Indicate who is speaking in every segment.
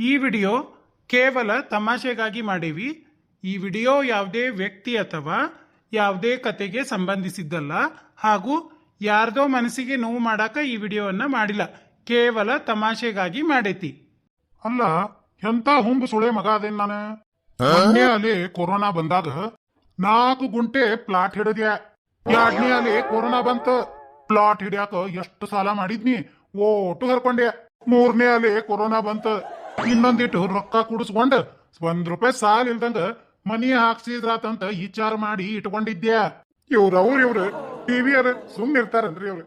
Speaker 1: ಈ ವಿಡಿಯೋ ಕೇವಲ ತಮಾಷೆಗಾಗಿ ಮಾಡೀವಿ. ಈ ವಿಡಿಯೋ ಯಾವುದೇ ವ್ಯಕ್ತಿ ಅಥವಾ ಯಾವುದೇ ಕತೆಗೆ ಸಂಬಂಧಿಸಿದ್ದಲ್ಲ ಹಾಗೂ ಯಾರ್ದೋ ಮನಸ್ಸಿಗೆ ನೋವು ಮಾಡಾಕ ಈ ವಿಡಿಯೋವನ್ನ ಮಾಡಿಲ್ಲ. ಕೇವಲ ತಮಾಷೆಗಾಗಿ ಮಾಡೈತಿ.
Speaker 2: ಅಲ್ಲ ಎಂತ ಹುಂಬ ಸುಳೆ ಮಗ ಅದೇನ್ ನಾನು? ಮೊನ್ನೆ ಅಲ್ಲಿ ಕೊರೋನಾ ಬಂದಾಗ ನಾಲ್ಕು ಗುಂಟೆ ಪ್ಲಾಟ್ ಹಿಡಿದ್ಯಾ? ಎರಡನೇ ಅಲ್ಲಿ ಕೊರೋನಾ ಬಂತ. ಪ್ಲಾಟ್ ಹಿಡಿಯಾಕ ಎಷ್ಟು ಸಾಲ ಮಾಡಿದ್ನಿ? ಓಟು ಹರ್ಕೊಂಡೆ. ಮೂರನೇ ಅಲೆ ಕೊರೋನಾ ಬಂತ. ಇನ್ನೊಂದಿಟ್ಟು ರೊಕ್ಕ ಕುಡಿಸ್ಕೊಂಡು ಒಂದ್ ರೂಪಾಯಿ ಸಾಲ ಇಲ್ದಂಗ ಮನಿ ಹಾಕ್ಸಿದ್ರಾತಂತ ವಿಚಾರ ಮಾಡಿ ಇಟ್ಕೊಂಡಿದ್ಯಾ? ಇವ್ರ ಅವ್ರ ಇವ್ರು ಟಿವಿ ಅವ್ರ ಸುಮ್ಮನೆ ಇರ್ತಾರನ್ರಿ ಅವ್ರು?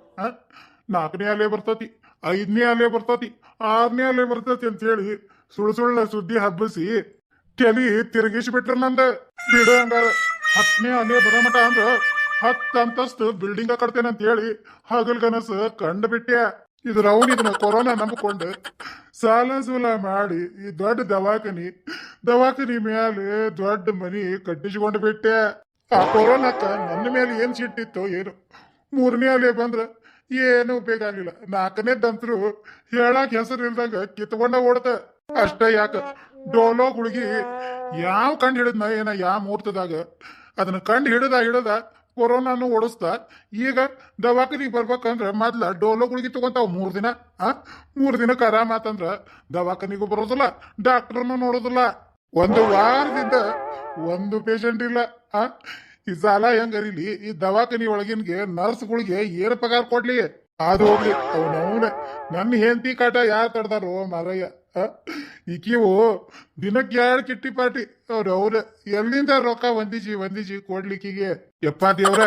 Speaker 2: ನಾಲ್ಕನೇ ಅಲೆ ಬರ್ತತಿ, ಐದನೇ ಅಲೆ ಬರ್ತತಿ, ಆರನೇ ಅಲೆ ಬರ್ತತಿ ಅಂತ ಹೇಳಿ ಸುಳ್ಳು ಸುಳ್ಳ ಸುದ್ದಿ ಹಬ್ಬಿಸಿ ತಲಿ ತಿರುಗಿಸ್ಬಿಟ್ರ ನಂದ. ಬಿಡ ಹಂಗಾರ ಹತ್ತನೇ ಅಲೆ ಬರಮಟ ಅಂದ್ರ ಹತ್ತು ಅಂತಸ್ತು ಬಿಲ್ಡಿಂಗ್ ಕಟ್ತೇನೆ ಅಂತ ಹೇಳಿ ಹಗಲ್ ಕನಸು ಕಂಡು ಬಿಟ್ಟೆ ಇದ್ರ ಅವನ್ ಇದನ್ನ ಕೊರೋನಾ ನಂಬಿಕೊಂಡು ಸಾಲ ಸೂಲ ಮಾಡಿ ಈ ದೊಡ್ಡ ದವಾಖಾನಿ ದವಾಖಾನಿ ಮೇಲೆ ದೊಡ್ಡ ಮನಿ ಕಟ್ಟಿಸ್ಕೊಂಡು ಬಿಟ್ಟೆ. ಆ ಕೊರೋನಾಕ ನನ್ನ ಮೇಲೆ ಏನ್ ಸಿಟ್ಟಿತ್ತು ಏನು. ಮೂರನೇ ಅಲೆ ಬಂದ್ರ ಏನು ಬೇಕಾಗಿಲ್ಲ ನಾಲ್ಕನೇದಂತ್ರು ಹೇಳಕ್ ಹೆಸರು ಇಲ್ದಂಗ ಕಿತ್ಕೊಂಡ ಓಡ್ತ. ಅಷ್ಟ ಯಾಕ? ಡೋಲೋ ಗುಳಿಗಿ, ಯಾವ ಕಂಡು ಹಿಡಿದ್ನ ಏನ ಯಾವ ಮುಹೂರ್ತದಾಗ ಅದನ್ನ ಕಂಡು ಹಿಡದ ಹಿಡದ ಕೊರೋನಾನು ಓಡಿಸ್ತಾ, ಈಗ ದವಾಖಾನಿಗೆ ಬರ್ಬೇಕಂದ್ರೆ ಮೊದ್ಲ ಡೋಲೋ ಗುಳಿಗೆ ತಗೊಂತಾವ ಮೂರು ದಿನ, ಆ? ಮೂರು ದಿನಕ್ಕೆ ಆರಾಮ ಆತಂದ್ರ ದವಾಖಾನಿಗೂ ಬರೋದಿಲ್ಲ, ಡಾಕ್ಟರ್ನು ನೋಡೋದಿಲ್ಲ. ಒಂದು ವಾರದಿಂದ ಒಂದು ಪೇಷಂಟ್ ಇಲ್ಲ, ಆ? ಈ ಸಾಲ ಹೆಂಗರಿಲಿ ಈ ದವಾಖಾನಿ ಒಳಗಿನ್ಗೆ ನರ್ಸ್ಗಳಿಗೆ ಏನು ಪಗಾರ ಕೊಡ್ಲಿ? ಅದು ಹೋಗ್ಲಿ ಅವನು ನನ್ನ ಹೆಂಡತಿ ಕಾಟ ಯಾರು ತಡ್ದಾರೋ ಮಾರಯ್ಯ? ಈಕಿವು ದಿನಕ್ಕೆ ಎರಡು ಕಿಟ್ಟಿ ಪಾರ್ಟಿ? ಅವ್ರ ಅವ್ರ ಎಲ್ಲಿಂದ ರೊಕ್ಕ ಒಂದಿಜಿ ಒಂದಿಜಿ ಕೊಡ್ಲಿಕ್ಕಿಗೆ? ಯಪ್ಪ ದೇವ್ರ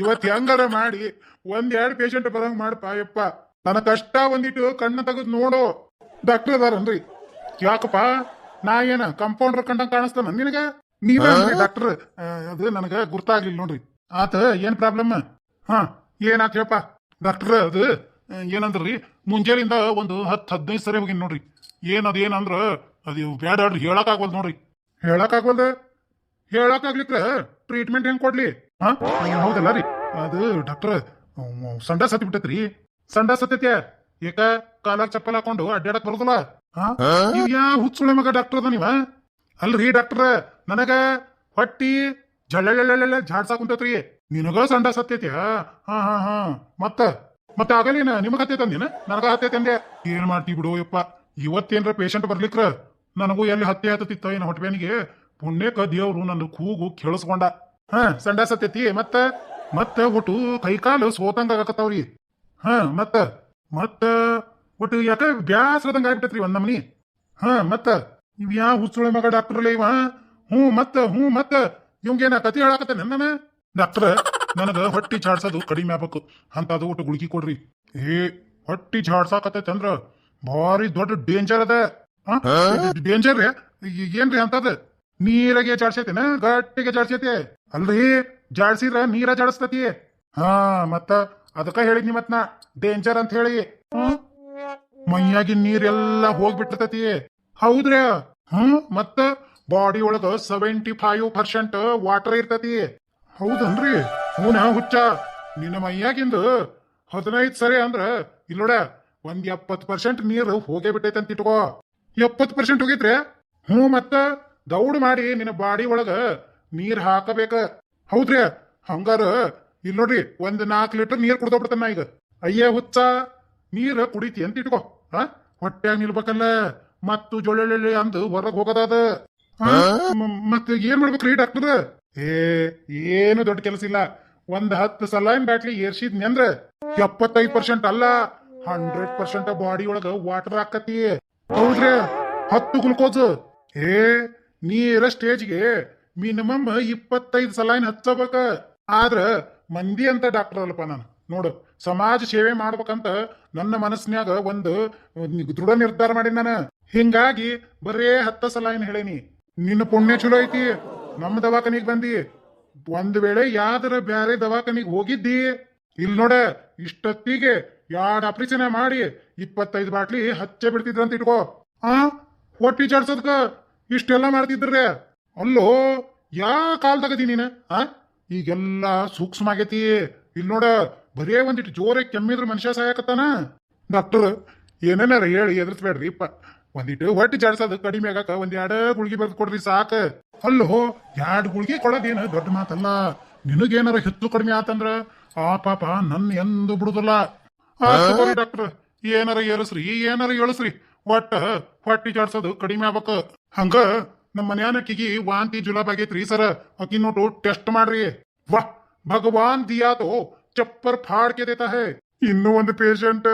Speaker 2: ಇವತ್ ಹೆಂಗಾರ ಮಾಡಿ? ಒಂದ್ ಎರಡ್ ಪೇಷಂಟ್ ಬರಂಗ್ ಮಾಡಪ್ಪ ಯಪ್ಪ. ನನ್ನ ಕಷ್ಟ ಒಂದಿಟ್ಟು ಕಣ್ಣ ತೆಗೆದು ನೋಡು. ಡಾಕ್ಟರ್ ಅದಾರನ್ರಿ? ಯಾಕಪ್ಪ? ನಾ ಏನ ಕಂಪೌಂಡರ್ ಕಂಡಂಗ್ ಕಾಣಿಸ್ತಾನ ನಿನಗ? ನೀವೇ ಡಾಕ್ಟರ್. ಅದು ನನಗ ಗುರ್ತಾಗ್ಲಿಲ್ಲ ನೋಡ್ರಿ. ಆತ ಏನ್ ಪ್ರಾಬ್ಲಮ್ ಹಾ ಏನಾತ ಹೇಳಪ್ಪ? ಡಾಕ್ಟರ್ ಅದು ಏನಂದ್ರಿ? ಮುಂಜಾನೆಯಿಂದ ಒಂದು ಹತ್ತು ಹದಿನೈದು ಸರಿ ಹೋಗಿನ್ ನೋಡ್ರಿ. ಏನದ್ ಅದೇನಂದ್ರ ಅದು ಹೇಳಕ್ ಆಗ್ವಲ್ ನೋಡ್ರಿ ಹೇಳಕ್ ಆಗ್ವಲ್ದ ಹೇಳಕ್ ಆಗ್ಲಿಕ್ರ ಟ್ರೀಟ್ಮೆಂಟ್ ಹೆಂಗ್ ಕೊಡ್ಲಿ? ಹಾ? ಹೌದಲ್ಲ ರೀ. ಅದು ಡಾಕ್ಟರ್ ಸಂಡ ಸತ್ ಬಿಟ್ಟತ್ರಿ ಸಂಡ ಸತ್ತೈತ್ಯ ಏಕ ಕಾಲಾಗ ಚಪ್ಪಲ್ ಹಾಕೊಂಡು ಅಡ್ಡಾಡಕ್ ಬರುದಿಲ್ಲ. ಹಾ? ಇವ್ ಯಾ ಹುಚ್ಚುಳೆ ಮಗ ಡಾಕ್ಟರ್ ಅದ ನೀವ ಅಲ್ರಿ ಡಾಕ್ಟರ್ ನನಗ ಹೊಟ್ಟಿ ಜಳ್ಳೆಳ್ಳೆಳ್ಳೆಳ್ಳೆ ಜಾಡ್ಸಾಕ್ ಕುಂತೈತ್ರಿ. ನಿನಗ ಸಂಡ ಸತ್ತೈತಿ ಹಾ ಹಾ ಹಾ. ಮತ್ತ? ಮತ್ತೆ ಆಗಲೇನ ನಿಮಗ ಹತ್ತೈತೆ ಅಂದಿನ? ನನಗ ಹತ್ತೈತೆ ಅಂದೆ. ಏನ್ ಮಾಡ್ತಿ ಬಿಡು ಯಪ್ಪ? ಇವತ್ತೇನ್ರ ಪೇಷಂಟ್ ಬರ್ಲಿಕ್ರ? ನನಗೂ ಎಲ್ಲಿ ಹತ್ತಿ ಹತ್ತತಿತ್ತ ಏನು ಹೊಟ್ಟೆನಿಗೆ ಪುಣ್ಯಕ ದೇವ್ರು ನನ್ನ ಕೂಗು ಕೇಳಿಸ್ಕೊಂಡ. ಹ, ಸಂಡ ಸತ್ತೈತಿ ಮತ್ತ? ಮತ್ತ ಒಟ್ಟು ಕೈಕಾಲು ಸೋತಂಗ ಆಗಕತ್ತಾವ್ರಿ. ಹ, ಮತ್ತ? ಮತ್ತ? ಒಟ್ಟು ಯಾಕ ಬ್ಯಾಸದಂಗ ಆಗ್ಬಿಟ್ಟತ್ರಿ ಒಂದ್ ನಮ್ನಿ? ಹಾ, ಮತ್ತ? ಇವ್ ಯಾ ಹುಚ್ಚುಳೆ ಮಗ ಡಾಕ್ಟರ್ ಇವ? ಹ್ಞೂ, ಮತ್ತ? ಹ್ಞೂ, ಮತ್ತ? ಇವಂಗೇನ ಕತಿ ಹೇಳಾಕತ್ತ ನನ್ನ ಡಾಕ್ಟರ್ ನನಗ ಹೊಟ್ಟಿ ಚಾಡ್ಸೋದು ಕಡಿಮೆ ಆಗ್ಬೇಕು. ಅಂತದು ಒಟ್ಟು ಗುಳಿಗೆ ಕೊಡ್ರಿ. ಏ, ಹೊಟ್ಟಿ ಚಾಡ್ಸಾಕತ್ತೈತೆ ಅಂದ್ರ ಭಾರಿ ದೊಡ್ಡ ಡೇಂಜರ್ ಅದ. ಡೇಂಜರ್ ಏನ್ರಿ ಅಂತದ? ನೀರಾಗೆ ಜಾಡ್ಸೈತೇನ? ಗಟ್ಟಿಗೆ ಜಾಡ್ಸೈತಿ. ಅಲ್ರಿ? ಜಾಡ್ಸಿದ್ರ ನೀರ ಜಾಡಿಸ್ತತಿ. ಹಾ ಮತ್ತ ಅದಕ್ಕ ಹೇಳಿದ್ನಿ ಮತ್ ನಾ. ಡೇಂಜರ್ ಅಂತ ಹೇಳಿ. ಮೈಯಾಗಿನ ನೀರೆಲ್ಲ ಹೋಗ್ಬಿಟ್ಟಿರ್ತತಿ. ಹೌದ್ರಿ ಹ್ಮ್? ಮತ್ತ ಬಾಡಿ ಒಳಗ ಸೆವೆಂಟಿ ಫೈವ್ ಪರ್ಸೆಂಟ್ ವಾಟರ್ ಇರ್ತತಿ. ಹೌದನ್ರಿ ಹೂನ ಹುಚ್ಚ. ನಿನ್ನ ಮೈಯಾಗಿಂದು ಹದಿನೈದು ಸರಿ ಅಂದ್ರ ಇಲ್ಲೋಡ. ಒಂದ್ ಎಪ್ಪತ್ ಪರ್ಸೆಂಟ್ ನೀರು ಹೋಗೇ ಬಿಟ್ಟೈತೆ ಅಂತ ಇಟ್ಕೋ. ಎಪ್ಪತ್ ಪರ್ಸೆಂಟ್ ಹೋಗಿತ್ರಿ ಹ್ಞೂ ಮತ್ತ ದೌಡ್ ಮಾಡಿ ನಿನ್ನ ಬಾಡಿ ಒಳಗ ನೀರ್ ಹಾಕಬೇಕ. ಹೌದ್ರಿ? ಹಂಗಾರ ಇಲ್ ನೋಡ್ರಿ, ಒಂದ್ ನಾಲ್ಕು ಲೀಟರ್ ನೀರ್ ಕುಡ್ದ ಬಿಡ್ತಾನ ಈಗ. ಅಯ್ಯ ಹುಚ್ಚ, ನೀರ್ ಕುಡಿತಿ ಅಂತ ಇಟ್ಕೋ. ಹಾ ಹೊಟ್ಯಾಗ ನಿಲ್ಬೇಕಲ್ಲ. ಮತ್ತು ಜೊಳ್ಳೆಳ್ಳೆ ಅಂದು ಹೊರಗ್ ಹೋಗೋದಾದ. ಹಾ? ಮ- ಮತ್ ಏನ್ ಮಾಡ್ಬೇಕ್ರಿ ಡಾಕ್ಟರ್? ಏ, ಏನು ದೊಡ್ಡ ಕೆಲಸ ಇಲ್ಲ. ಒಂದ್ ಹತ್ತು ಸಲೈನ್ ಬ್ಯಾಟ್ಲಿ ಏರ್ಸಿದ್ನಿ ಅಂದ್ರೆ ಎಪ್ಪತ್ತೈದು ಪರ್ಸೆಂಟ್ ಅಲ್ಲ. ಹಂಡ್ರೆಡ್ ಪರ್ಸೆಂಟ್ ಬಾಡಿ ಒಳಗ ವಾಟರ್ ಹಾಕತಿ ಹೌದ್ರಿ? ಹತ್ತು ಗ್ಲುಕೋಸ್ ಏ ನೀರ ಸ್ಟೇಜ್ಗೆ ಮಿನಿಮಮ್ ಇಪ್ಪತ್ತೈದು ಸಲೈನ್ ಹಚ್ಚಬೇಕ. ಆದ್ರ ಮಂದಿ ಅಂತ ಡಾಕ್ಟರ್ ಅಲ್ಲಪ್ಪ ನಾನು. ನೋಡು, ಸಮಾಜ ಸೇವೆ ಮಾಡ್ಬೇಕಂತ ನನ್ನ ಮನಸ್ಸಿನಾಗ ಒಂದು ದೃಢ ನಿರ್ಧಾರ ಮಾಡಿ ನಾನು. ಹಿಂಗಾಗಿ ಬರೇ ಹತ್ತ ಸಲೈನ್ ಹೇಳೇನಿ. ನಿನ್ನ ಪುಣ್ಯ ಚಲೋ ಐತಿ ನಮ್ಮ ದವಾಖಾನಿಗ್ ಬಂದಿ. ಒಂದ್ ವೇಳೆ ಯಾವ್ದಾರ ಬ್ಯಾರೆ ದವಾಖಾನಿಗ್ ಹೋಗಿದ್ದಿ. ಇಲ್ ನೋಡ ಇಷ್ಟೊತ್ತಿಗೆ ಎರಡ್ ಅಪ್ರಿಚನೆ ಮಾಡಿ ಇಪ್ಪತ್ತೈದು ಬಾಟ್ಲಿ ಹಚ್ಚೆ ಬಿಡ್ತಿದ್ರಂತ ಇಟ್ಕೋ. ಆ? ಹೊಟ್ಟಿ ಜಾಡ್ಸೋದ್ಕ ಇಷ್ಟೆಲ್ಲ ಮಾಡ್ತಿದ್ರೆ ಅಲ್ಲೋ, ಯಾ ಕಾಲ್ದಾಗದಿ ನೀನ, ಆ? ಈಗೆಲ್ಲ ಸೂಕ್ಷ್ಮ ಆಗೈತಿ. ಇಲ್ಲಿ ನೋಡ, ಬರೇ ಒಂದಿಟ್ಟು ಜೋರಾಗಿ ಕೆಮ್ಮಿದ್ರ ಮನುಷ್ಯ ಸಾಯಕತ್ತಾನ. ಡಾಕ್ಟರ್, ಏನೇನಾರ ಹೇಳಿ ಎದುರಿಸ್ಬೇಡ್ರಿ ಇಪ್ಪ. ಒಂದಿಟ್ಟು ಹೊಟ್ಟಿ ಜಾಡ್ಸೋದು ಕಡಿಮೆ ಆಗಾಕ ಒಂದ್ ಎರಡು ಗುಳ್ಗಿ ಬರ್ದು ಕೊಡ್ರಿ ಸಾಕ. ಅಲ್ಲೋ, ಎರಡು ಗುಳ್ಗಿ ಕೊಡೋದೇನು ದೊಡ್ಡ ಮಾತಲ್ಲ. ನಿನಗೇನಾರ ಹೆಚ್ಚು ಕಡಿಮೆ ಆತಂದ್ರ ಆ ಪಾಪ ನನ್ನ ಎಂದು ಬಿಡುದಿಲ್ಲ. ಡಾಕ್ಟರ್. ಏನಾರ ಏಳಸ್ರಿ ಏನಾರ ಏಳಸ್ರಿ ಒಟ್ಟ ಹೊಟ್ಟಿ ಜಾಡ್ಸೋದು ಕಡಿಮೆ ಆಗ್ಬೇಕು. ಹಂಗ ನಮ್ಮ ಮನ್ಯಾನಕ್ಕಿಗಿ ವಾಂತಿ ಜುಲಾಬ್ ಆಗೈತ್ರಿ ಸರ. ಅಕ್ಕಿ ನೋಟು ಟೆಸ್ಟ್ ಮಾಡ್ರಿ. ವಾ, ಭಗವಾನ್ ದಿಯಾ ತೋ ಚಪ್ಪರ್ ಫಾಡ್ಕೆ ದೇತಾ ಹೇ ಇನ್ನೂ ಒಂದು ಪೇಷಂಟ್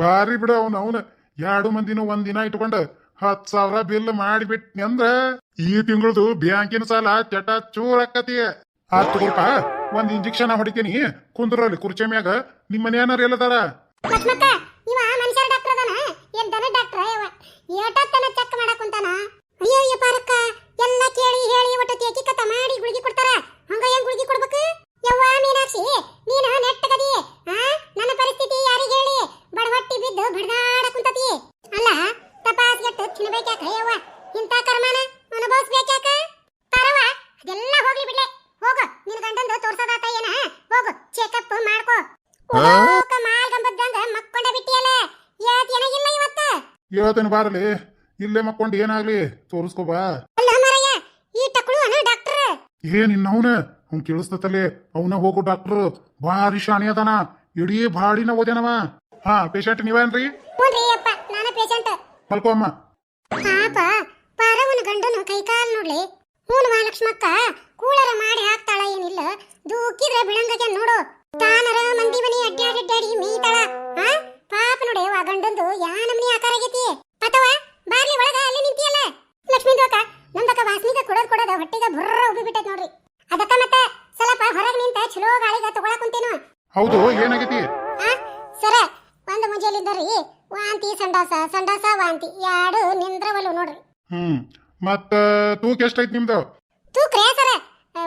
Speaker 2: ಭಾರಿ ಬಿಡ ಅವನ ಅವನ. ಎರಡು ಮಂದಿನೂ ಒಂದ್ ದಿನ ಇಟ್ಕೊಂಡ ಹತ್ ಸಾವಿರ ಬಿಲ್ ಮಾಡಿಬಿಟ್ನಿ ಅಂದ್ರ ಈ ತಿಂಗಳದು ಬ್ಯಾಂಕಿನ ಸಾಲ ಚಟ ಚೂರ್ ಆಕತಿ ಆತ್ ಒಂದ್ ಇಂಜೆಕ್ಷನ್ ಹೊಡಿತೀನಿ. ಕುಂದ್ರಲ್ಲಿ ಕುರ್ಚಿ ಮ್ಯಾಗ. ನಿಮ್ ಮನೆಯನ್ನ ಎಲ್ಲದಾರ?
Speaker 3: ಲಕ್ಷ್ಮಕ್ಕ ಇವ ಮನುಷ್ಯರ ಡಾಕ್ಟರ್ ಅದಾನ? ಏನ್ ದನ ಡಾಕ್ಟರ್ ಇವ ಏಟತ್ತನ ಚೆಕ್ ಮಾಡಕ್ ಕುಂತಾನ? ಅಯ್ಯೋ ಅಯ್ಯೋ ಪಾರಕ್ಕ, ಎಲ್ಲ ಕೇಳಿ ಹೇಳಿ ಒಟ್ಟು ತೇಕಿ ಕತ್ತ ಮಾಡಿ ಗುಳಿಗೆ ಕೊಡ್ತಾರ. ಹಂಗ ಹೆಂಗ್ ಗುಳಿಗೆ ಕೊಡ್ಬೇಕು? ಯವ್ವ ಮೀನಾಕ್ಷಿ, ನೀನು ನೆಟ್ಟಗದಿ? ಆ? ನನ್ನ ಪರಿಸ್ಥಿತಿ ಯಾರಿಗೆ ಹೇಳಿ? ಬಡವಟ್ಟಿ ಬಿದ್ದು ಬಡದಾಡ ಕುಂತತಿ. ಅಲ್ಲ, ತಪಾಸ್ಗೆಟ್ಟು ತಿನ್ಬೇಕ್ಯಾಕ ಯವ್ವ? ಇಂಥ ಕರ್ಮನ ಅನುಭವಿಸ್ಬೇಕ್ಯಾಕ ಪರವ ಅದೆಲ್ಲ ಹೋಗ್ಲಿ ಬಿಡ್ಲೆ ಹೋಗು ನಿನ್ ಗಂಡಂದು ತೋರ್ಸೋದಾತ ಏನ ಹೋಗು ಚೆಕಪ್ ಮಾಡ್ಕೋ ಉಡೋಕ ಮಾಲ್ಗಂಬದ್ದಂಗ ಮಕ್ಕೊಂಡ ಬಿಟ್ಟಿಯಲ್ಲ ಯಾತ್ ಏನಾಗಿಲ್ಲ ಇವತ್ತು
Speaker 2: ಇವತ್ತಿನ ಬಾರಲಿ. ಇಲ್ಲೇ ಮಕ್ಕೊಂಡು ಏನಾಗ್ಲಿ? ತೋರಿಸ್ಕೋ ಬಾ.
Speaker 3: ಅಲ್ಲ ಮರಯ್ಯ ಈ ಟಕ್ಳು ಅನ ಡಾಕ್ಟರ್.
Speaker 2: ಏನ್ ಇನ್ನವನ ಅವ್ನ್ ಕೇಳಿಸ್ತತಲೆ ಅವನ ಹೋಗು ಡಾಕ್ಟರ್. ಭಾರಿ ಶಾಣಿ ಅದಾನ. ಇಡೀ ಬಾಡಿನ ಓದೇನವ ಹಾ ಪೇಷಂಟ್ ನೀವೇನ್ರಿ?
Speaker 3: ಹ್ಞೂನ್ರಿ ಅಪ್ಪ ನಾನು ಪೇಷಂಟ್
Speaker 2: ಮಲ್ಕೋ ಅಮ್ಮ.
Speaker 3: ಪಾಪ ಪರವನ ಗಂಡನು ಕೈಕಾಲ್ ನೋಡ್ಲಿ. ಹೂನ್ ಮಹಾಲಕ್ಷ್ಮಕ್ಕ ಕೂಳರ ಮಾಡಿ ಹಾಕ್ತಾಳ ಏನಿಲ್ಲ. ದೂಕಿದ್ರೆ ಬಿಳಂಗಗೆ ನೋಡು. ತಾನರ ಮಂದಿ ಮನಿ ಅಡ್ಡಾಡಿ ಅಡ್ಡಾಡಿ ಮೀತಾಳ. ಹಾ ಪಾಪ ನೋಡಿ ಆ ಗಂಡಂದು ಯಾ ನಮ್ನಿ ಆಕಾರ ಆಗೈತಿ? ಅಥವಾ ಬಾರ್ಲಿ ಒಳಗ ಅಲ್ಲಿ ನಿಂತಿಯಲ್ಲ? ಲಕ್ಷ್ಮೀ ದೋಕ ನಮ್ದಕ್ಕ ವಾಸನಿಗ ಕೊಡೋದ್ ಕೊಡೋದ ಹೊಟ್ಟಿಗೆ ಬುರ್ರ ಉಬ್ಬಿ ಬಿಟ್ಟೈತ್ ನೋಡ್ರಿ. ಅದಕ್ಕ ಮತ್ತೆ ಸ್ವಲ್ಪ ಹೊರಗ್ ನಿಂತ ಚಲೋ ಗಾಳಿಗ ತಗೊಳಕ್ ಕುಂತೇನು?
Speaker 2: ಹೌದು ಏನಾಗೈತಿ?
Speaker 3: ಆ ಸರ ಒಂದು ಮುಂಜಾಲಿದ್ದರಿ ವಾಂತಿ ಸಂಡಾಸ ಸಂಡಾಸ ವಾಂತಿ ಯಾಡು ನಿಂದ್ರವಲ್ಲು ನೋಡ್ರಿ.
Speaker 2: ಹ್ಮ್ ಮತ್ತ ತೂಕ ಎಷ್ಟೈತಿ ನಿಮ್ದು?
Speaker 3: ತೂಕ್ರೇ ಸರ?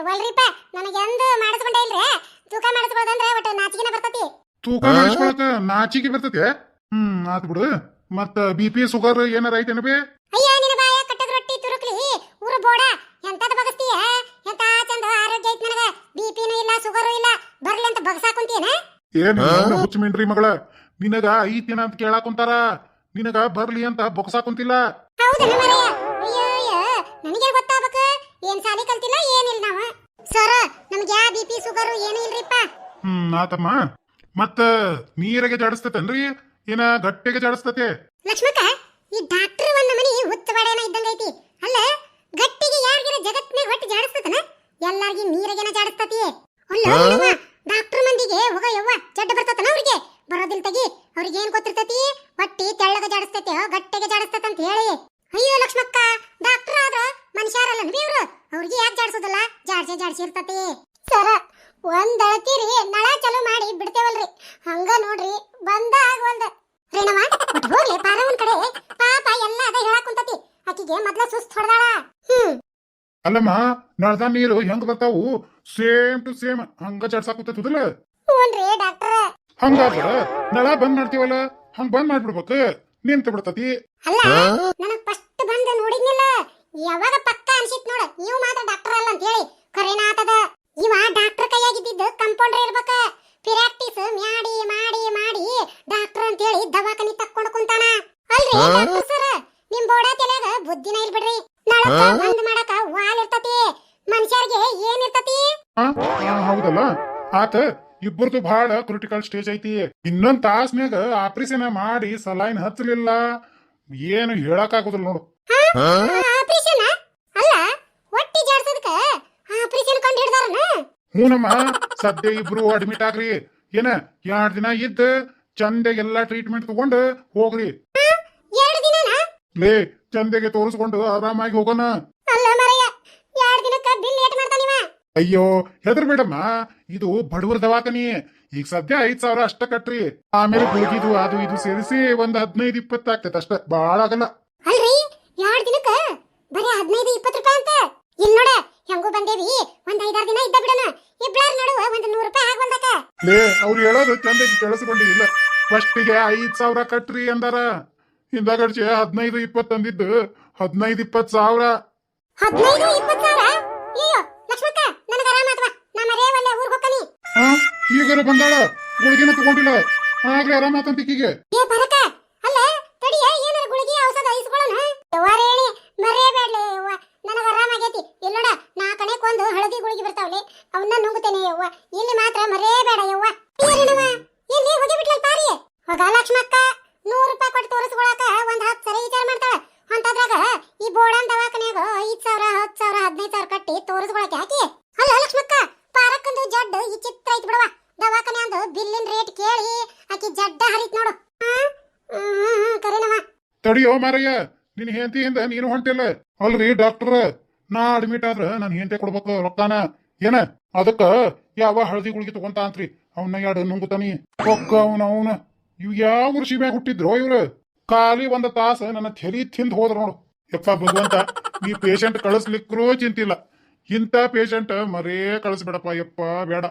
Speaker 3: ವಲ್ರಿಪ್ಪ ನನಗೆ ಎಂದು ಮಾಡಿಸ್ಕೊಂಡೇ ಇಲ್ರಿ? ತೂಕ ಮಾಡಿಸ್ಬೋದಂದ್ರೆ ಒಟ್ಟು ನಾಚಿಕೆನ ಬರ್ತತಿ.
Speaker 2: ತೂಕ ಮಾಡಿಸ್ಕೊಳಕ ನಾಚಿಕೆ ಬರ್ತತೆ. ಹ್ಮ್ ಆತ್ ಬಿಡು ಮತ್ತ ಬಿ ಪಿ ಶುಗರ್ ಏನಾರ ಐತೇನ ಬೇ?
Speaker 3: ಅಯ್ಯ ನಿನ್ನ ಬಾಯ ಕಟ್ಟದ ರೊಟ್ಟಿ ತುರುಕ್ಲಿ. ಊರು ಬೋಡ. ಎಂತದ ಬಗಸ್ತೀಯ ಎಂತ ಚಂದ ಆರೋಗ್ಯ ಐತ್ ನನಗ? ಬಿಪಿನೂ ಇಲ್ಲ ಶುಗರು ಇಲ್ಲ. ಬರ್ಲಿ ಅಂತ ಬಗಸಾಕುಂತೀಯನ
Speaker 2: ಏನ್ ಹುಚ್ಚ ಮಿಂಡ್ರಿ ಮಗಳ? ನಿನಗ ಐತೇನ ಅಂತ ಕೇಳಾಕ್ ಕುಂತಾರ? ನಿನಗ ಬರ್ಲಿ ಅಂತ ಬೊಕ್ಸಾಕುಂತಿಲ್ಲ
Speaker 3: ಕುಂತಿಲ್ಲ? ಮರೆಯ. ಅಯ್ಯೋ ಅಯ್ಯೋ. ನನಗೆ ಗೊತ್ತಾಗಬೇಕು? ಏನ್ ಸಾಲಿ ಕಲ್ತಿಲ್ಲ ಏನಿಲ್ಲ ನಾವ. ಸರ ನಮ್ಗೆ ಯಾ ಬಿಪಿ ಶುಗರು ಏನೂ ಇಲ್ರಿಪ್ಪ?
Speaker 2: ಹ್ಮ್ ಆತಮ್ಮ. ಮತ್ತ ನೀರಿಗೆ ಜಾಡಿಸ್ತತೇನ್ರಿ? ಏನ ಗಟ್ಟಿಗೆ ಜಾಡಿಸ್ತತೆ?
Speaker 3: ಲಕ್ಷ್ಮಕ್ಕ ಈ ಡಾಕ್ಟರ್ ಒಂದ ಮನಿ ಹುಚ್ಚವಾಡೇನ ಇದ್ದಂಗೈತಿ ಅಲ್ಲ ಗಟ್ಟಿಗೆ ಯಾರಿಗಿರ ಜಗತ್ನಾಗ ಹೊಟ್ಟೆ ಜಾಡಿಸ್ತತನ? ಎಲ್ಲಾರ್ಗಿ ನೀರಿಗೆನ ಜಾಡಿಸ್ತತಿ. ಅಲ್ಲ ಡಾಕ್ಟರ್ ಮಂದಿಗೆ ಹೋಗ ಯವ್ವ ಜಡ್ಡ ಬರ್ತತನ ಅವ್ರಿಗೆ? ಬರೋದಿಲ್ ತಗಿ ಅವ್ರಿಗೆ ಏನ್ ಗೊತ್ತಿರ್ತತಿ? ಹೊಟ್ಟಿ ತೆಳ್ಳಗ ಜಾಡಿಸ್ತತಿ ಗಟ್ಟಿಗೆ ಜಾಡಿಸ್ತತ ಅಂತ ಹೇಳಿ. ಅಯ್ಯೋ ಲಕ್ಷ್ಮಕ್ಕ ಡಾಕ್ಟರ್ ಆದ್ರ ಮನುಷ್ಯರಲ್ಲ ಇವ್ರು? ಅವ್ರಿಗೆ ಯಾಕೆ ಜಾಡಿಸೋದಲ್ಲ? ಜಾಡ್ಸೆ ಜಾಡ್ಸಿರ್ತತಿ ಸರ ಒಂದ್ ಅಳತೀರಿ ನಳ ಚಲೋ ಮಾಡಿ ಬಿಡ್ತೇವಲ್ರಿ. ಹಂಗ ನೋಡ್ರಿ ಬಂದ ಆಗವಲ್ದ ರೇಣವ ಒಟ್ಟು ಹೋಗ್ಲಿ ಪಾರವನ್ ಕಡೆ. ಪಾಪ ಎಲ್ಲ ಅದ ಹೇಳಕ್ ಕುಂತತಿ. ಆಕಿಗೆ ಮೊದ್ಲ ಸುಸ್ತ್ ಹೊಡ್ದಾಳ. ಹ್ಮ್.
Speaker 2: ಅಲ್ಲಮ್ಮ ನಳದ ನೀರು ಹೆಂಗ್ ಬರ್ತಾವು? ಸೇಮ್ ಟು ಸೇಮ್ ಹಂಗ ಜಾಡ್ಸಾಕುತ್ತದಿಲ್ಲ
Speaker 3: ಹ್ಞೂನ್ರಿ ಡಾಕ್ಟರ್.
Speaker 2: ಹಂಗಾದ್ರ ನಳ ಬಂದ್ ಮಾಡ್ತೀವಲ್ಲ? ಹಂಗ ಬಂದ್ ಮಾಡ್ಬಿಡ್ಬೇಕು? ನಿಂತು ಬಿಡ್ತತಿ.
Speaker 3: ಅಲ್ಲ ನನಗ್ ಫಸ್ಟ್ ಬಂದ್ ನೋಡಿದ್ನಿಲ್ಲ. ಯಾವಾಗ ಪಕ್ಕ ಅನ್ಸಿತ್ ನೋಡ ನೀವು ಮಾತ್ರ ಡಾಕ್ಟರ್ ಅಲ್ಲ ಅಂತ ಹೇಳಿ ಖರೇನ ಆತದ ಇವ ಡಾಕ್ಟರ್ ಕೈಯಾಗಿದ್ದಿದ್ದು ಕಂಪೌಂಡರ್ ಇರ್ಬೇಕ. ಪ್ರಾಕ್ಟೀಸ್ ಮ್ಯಾಡಿ ಮಾಡಿ ಮಾಡಿ ಡಾಕ್ಟರ್ ಅಂತ ಹೇಳಿ ದವಾಖಾನಿ ತಕ್ಕೊಂಡು ಕುಂತಾನ. ಅಲ್ರಿ ಡಾಕ್ಟರ್ ಸರ್ ನಿಮ್ ಬೋಡ ತಲೆಯಾಗ ಬುದ್ಧಿನ ಇಲ್ ಬಿಡ್ರಿ. ನಳಕ ಬಂದ್ ಮಾಡಕ ವಾಲ್ ಇರ್ತತಿ. ಮನುಷ್ಯರಿಗೆ ಏನ್ ಇರ್ತತಿ?
Speaker 2: ಹೌದಲ್ಲ. ಆತ ಇಬ್ಬರದು ಬಹಳ ಕ್ರಿಟಿಕಲ್ ಸ್ಟೇಜ್ ಐತಿ. ಇನ್ನೊಂದ್ ತಾಸ್ ಮ್ಯಾಗ ಆಪರೇಷನ್ ಮಾಡಿ ಸಲೈನ್ ಹಚ್ಚಲಿಲ್ಲ. ಏನು ಹೇಳಕ್ ಆಗುದಿಲ್ಲ ನೋಡು.
Speaker 3: ಆಪರೇಷನ್ ಅಲ್ಲ ಹೊಟ್ಟಿ ಜಾಡ್ಸದಕ್ಕ ಆಪರೇಷನ್ ಕಂಡು ಹಿಡ್ದಾರನ?
Speaker 2: ಹೂನಮ್ಮ ಸದ್ಯ ಇಬ್ರು ಅಡ್ಮಿಟ್ ಆಗ್ರಿ. ಏನ ಎರಡ್ ದಿನ ಇದ್ದ ಚಂದ ಎಲ್ಲಾ ಟ್ರೀಟ್ಮೆಂಟ್ ತಗೊಂಡು ಹೋಗ್ರಿ. ಲೇ ಚಂದಗೆ ತೋರಿಸ್ಕೊಂಡು ಆರಾಮಾಗಿ ಹೋಗೋಣ. ಅಯ್ಯೋ ಹೆದರ್ ಬೇಡಮ್ಮ. ಇದು ಬಡವರ ದವಾಖಾನಿ. ಈಗ ಸದ್ಯ ಐದ್ ಸಾವಿರ ಅಷ್ಟ ಕಟ್ರಿ. ಆಮೇಲೆ ಗುಳಿಗಿದು ಅದು ಇದು ಸೇರಿಸಿ ಒಂದ್ ಹದಿನೈದು ಇಪ್ಪತ್ತು ಆಗ್ತೈತೆ ಅಷ್ಟ. ಬಹಳ ಆಗಲ್ಲ.
Speaker 3: ಅಲ್ರಿ ಎರಡ್ ದಿನಕ್ಕ ಬರೀ ಹದಿನೈದು ಇಪ್ಪತ್ತು ರೂಪಾಯಿ ಅಂತ. ಇಲ್ಲಿ ನೋಡ ಹೆಂಗೂ ಬಂದೇವಿ? ಒಂದ್ ಐದಾರು ದಿನ ಇದ್ದ ಬಿಡೋಣ. ಇಬ್ಳಾರ್ ನಡುವ ಒಂದ್ ನೂರು ರೂಪಾಯಿ ಆಗ್ಬಂದಕ
Speaker 2: ಲೇ ಅವ್ರು ಹೇಳೋದು ಚಂದಗೆ ಕೇಳಿಸ್ಕೊಂಡಿಲ್ಲ ಫಸ್ಟಿಗೆ ಐದ್ ಸಾವಿರ ಕಟ್ರಿ ಅಂದಾರ. ಹಿಂದಾಗಡ್ಚೆ ಹದಿನೈದು ಇಪ್ಪತ್ತು ಅಂದಿದ್ದು. ಹದಿನೈದು ಇಪ್ಪತ್ತು ಸಾವಿರ.
Speaker 3: ಹದಿನೈದು ಇಪ್ಪತ್ತು ಸಾವಿರ? ಅಯ್ಯೋ ಲಕ್ಷ್ಮಕ್ಕ ನನಗ ಆರಾಮ ಆತ್ವ ನಾ ಮರೇ ಒಲ್ಲೆ ಊರ್ಗ್ ಹೋಗ್ತಾನಿ
Speaker 2: ಹಾ ಈಗಾರ ಬಂದಾಳ. ಗುಳಿಗೆನ ತಗೊಂಡಿಲ್ಲ. ಆಗ್ಲೇ ಆರಾಮಾತಂತ ಆತಂತಿಕ್ಕಿಗೆ
Speaker 3: ಏ ಅಲ್ಲ ತಡಿಯ ಏನಾರ ಗುಳಿಗೆ ಔಷಧ ಇಸ್ಕೊಳ್ಳೋಣ ಲಕ್ಷ್ಮಕ್ಕ ನೂರು ರೂಪಾಯಿ ಕೊಟ್ಟು ತೋರಿಸ್ಕೊಳಕ ಒಂದ್ ಹತ್ತು ಸರಿ ವಿಚಾರ ಮಾಡ್ತಾಳ ಅಂತದ್ರಾಗ ಈ ಬೋಡನ್ ದವಾಖಾನ್ಯಾಗ ಐದ್ ಸಾವಿರ ಹತ್ತು ಸಾವಿರ ಹದಿನೈದು ಸಾವಿರ ಕಟ್ಟಿ ತೋರಿಸ್ಕೊಳಕ್ ಯಾಕೆ ಅಲ್ಲ ಲಕ್ಷ್ಮಕ್ಕ ಪಾರಕ್ಕಂದು ಜಡ್ ಈ ಚಿತ್ರ ಐತ್ ಬಿಡವ ದವಾಖಾನೆ ಅಂದು ಬಿಲ್ಲಿನ ರೇಟ್ ಕೇಳಿ ಆಕಿ ಜಡ್ಡ ಹರಿತ್ ನೋಡು ಹ್ಮ್ ಹ್ಮ್ ಹ್ಮ್ ಕರೆನವ
Speaker 2: ತಡಿಯೋ ಮಾರಯ್ಯ ನಿನ್ ಹೆಂಡತಿ ಹಿಂದ ನೀನು ಹೊಂಟಿಲ್ಲ. ಅಲ್ರಿ ಡಾಕ್ಟರ್, ನಾ ಅಡ್ಮಿಟ್ ಆದ್ರ ನನ್ ಹೆಂಡತಿ ಕೊಡ್ಬೇಕು ರೊಕ್ಕಾನ. ಏನ? ಅದಕ್ಕ ಯಾವ ಹಳದಿ ಗುಳಿಗೆ ತಗೊಂತ ಅಂತ್ರಿ. ಅವನ್ನ ಎರಡು ನುಂಗುತ್ತಾನಿ? ರೊಕ್ಕ ಅವನ ಅವನ. ಇವ್ ಯಾವ ಋಷಿ ಮ್ಯಾಗ ಹುಟ್ಟಿದ್ರು ಇವ್ರು? ಖಾಲಿ ಒಂದ್ ತಾಸ ನನ್ನ ತೆಲಿ ತಿಂದ್ ಹೋದ್ರ ನೋಡು. ಯಪ್ಪ ಭಗವಂತ ನೀ ಪೇಷಂಟ್ ಕಳಿಸ್ಲಿಕ್ಕೂ ಚಿಂತಿಲ್ಲ. ಇಂಥ ಪೇಷಂಟ್ ಮರೇ ಕಳಿಸ್ಬೇಡಪ್ಪ, ಯಪ್ಪ, ಬೇಡ.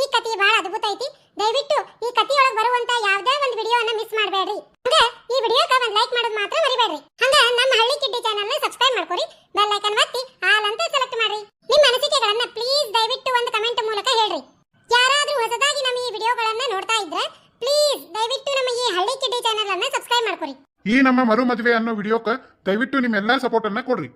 Speaker 3: ಈ ಕಥೆ ಬಹಳ ಅದ್ಭುತ ಐತಿ. ದಯವಿಟ್ಟು ಈ ಕಥೆಯೊಳಗೆ ಬರುವಂತ ಯಾವುದೇ ಒಂದು ವಿಡಿಯೋನ ಮಿಸ್ ಮಾಡಬೇಡ್ರಿ. ಹಂಗ ಈ ವಿಡಿಯೋಕ ಒಂದು ಲೈಕ್ ಮಾಡೋದು ಮಾತ್ರ ಮರಿಬೇಡ್ರಿ. ಹಂಗ ನಮ್ಮ ಹಳ್ಳಿ ಕಿಡ್ಡಿ ಚಾನಲ್ನ ಸಬ್ಸ್ಕ್ರೈಬ್ ಮಾಡ್ಕೊರಿ. ಬೆಲ್ ಐಕನ್ ಒತ್ತಿ ಆಲ್ ಅಂತ ಸೆಲೆಕ್ಟ್ ಮಾಡ್ರಿ. ನಿಮ್ಮ ಅನಿಸಿಕೆಗಳನ್ನ ಪ್ಲೀಸ್ ದಯವಿಟ್ಟು ಒಂದು ಕಮೆಂಟ್ ಮೂಲಕ ಹೇಳ್ರಿ. ಯಾರಾದರೂ ಹೊಸದಾಗಿ ನಮ್ಮ ಈ ವಿಡಿಯೋಗಳನ್ನ ನೋಡ್ತಾ ಇದ್ರೆ ಪ್ಲೀಸ್ ದಯವಿಟ್ಟು ನಮ್ಮ ಈ ಹಳ್ಳಿ ಕಿಡ್ಡಿ ಚಾನಲ್ ಅನ್ನ ಸಬ್ಸ್ಕ್ರೈಬ್ ಮಾಡ್ಕೊರಿ.
Speaker 2: ಈ ನಮ್ಮ ಮರು ಮದುವೆ ಅನ್ನೋ ವಿಡಿಯೋಕ್ಕೆ ದಯವಿಟ್ಟು ನಿಮ್ಮೆಲ್ಲಾ ಸಪೋರ್ಟ್ ಅನ್ನ ಕೊಡ್ರಿ.